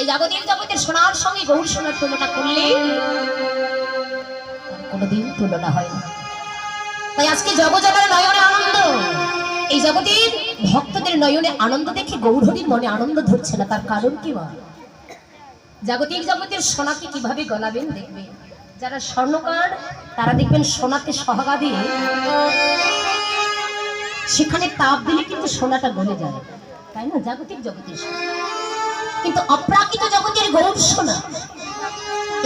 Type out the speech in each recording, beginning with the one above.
তাই জাগতিক জগতের সোনার সঙ্গে গৌর সোনার তুলনা করলে কোনোদিন তুলনা হয় না। তাই আজকে জগজগের নয়নে আনন্দ। এই জগতের ভক্তদের নয়নে আনন্দ দেখে গৌরহরির মনে আনন্দ ধরছে না, তার কারণ কি মা? জাগতিক জগতের সোনাকে কীভাবে গলাবেন দেখবে যারা স্বর্ণকার, তারা দেখবেন সোনাকে সহাগা দিয়ে সেখানে তাপ দিলে কিন্তু সোনাটা গলে যায়। তাই না? জাগতিক জগতের সোনা। কিন্তু অপ্রাকৃত জগতের গৌর সোনা।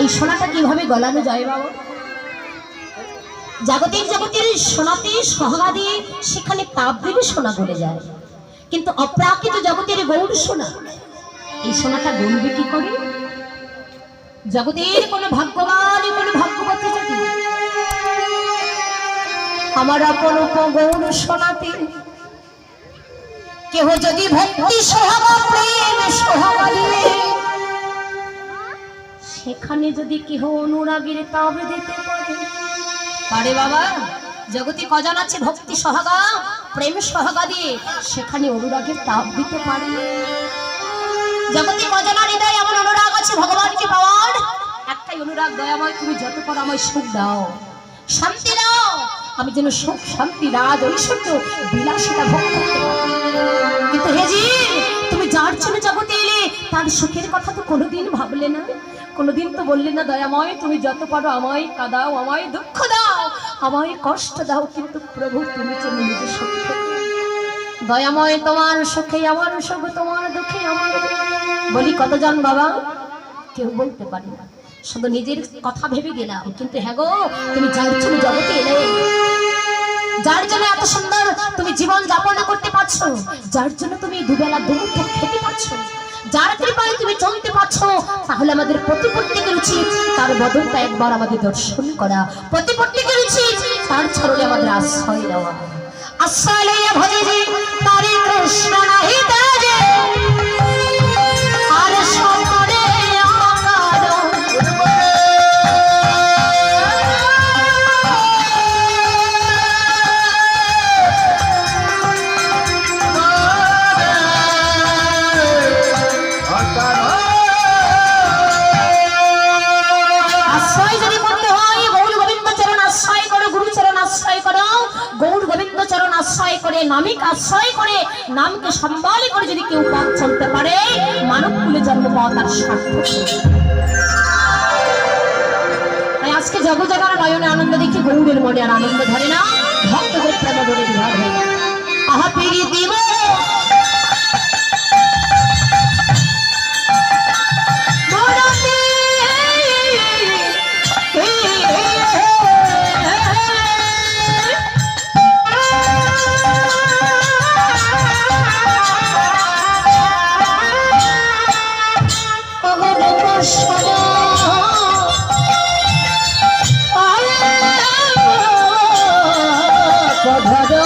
এই সোনাটা কীভাবে গলানো যায় বাবা? জাগতিক জগতের সোনাতে সহাগা দিয়ে সেখানে তাপ দিলে সোনা গলে যায়। কিন্তু অপ্রাকৃত জগতের গৌর সোনা, এই সোনাটা গলবে কি করে? জগতের কোনো ভাগ্যবান, কোনো ভাগ্যবতী যদি আমার আপন গৌর সোনাতে কেহ যদি ভক্তি সোহাগা প্রেম সোহাগা সেখানে যদি কেহ অনুরাগের তাবে দিতে পারে। পারে বাবা জগতে কজন আছে ভক্তি সহাগা প্রেম সহাগা দিয়ে সেখানে অনুরাগের তাপ দিতে পারে? জগতে কজনার হৃদয় এমন অনুরাগ আছে ভগবানকে পাওয়ার? একটাই অনুরাগ দয়াময় তুমি যত করো আমায় সুখ দাও। শান্তি দাও আমি যেন সুখ শান্তি রাজ ঐশ্বর্য বিলাসিতা ভোগ করতে তার সুখের কথা তো কোনোদিন ভাবলে না। কোনোদিন তো বললে না দয়াময় তুমি যত পারো আমায় কাদাও, আমায় দুঃখ দাও, আমায় কষ্ট দাও, কিন্তু প্রভু তুমি যেন নিজের সুখ দয়াময় তোমার সুখে, আমার সুখ তোমার দুঃখে, আমার বলি কতজন বাবা? কেউ বলতে পারে না। শুধু নিজের কথা ভেবে গেলাম, কিন্তু হ্যাঁ গো, তুমি যার জগতে এলে, যার জন্য এত সুন্দর তুমি জীবন যাপন করতে পারছ, যার জন্য তুমি দুবেলা দুমুঠো খেতে পারছ যার কৃপায় তুমি চলতে পারছ, তাহলে আমাদের প্রতি প্রত্যেকের তার বদলটা একবার আমাদের দর্শন করা। প্রতি প্রত্যেকের তার ছড়লে আমাদের আশ্রয় দেওয়া আশ্রয় লইয়া ভজে আশ্রয় করে, নামিক আশ্রয় করে, নামকে সম্বলে করে যদি কেউ পথ চলতে পারে, মানব কুলে জন্ম পাওয়া তার সার্থক তাই আজকে জগজাগার নয়নে আনন্দ দেখে গৌরের মনে আর আনন্দ ধরে না, ভক্তদের প্রেম ধরে বিভাগ হয়ে। আহা পিড়ি দিব ধরো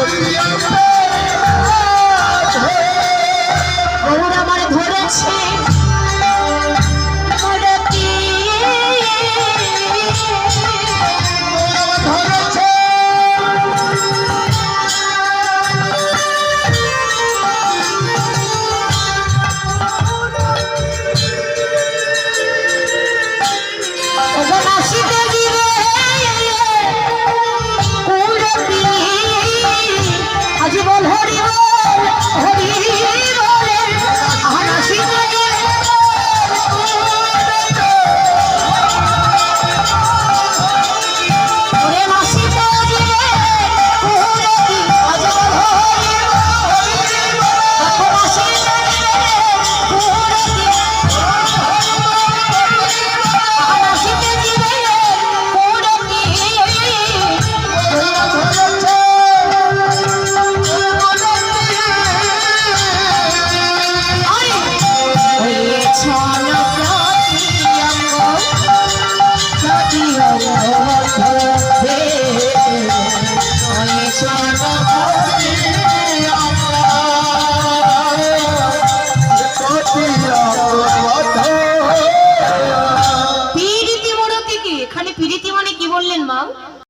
Glória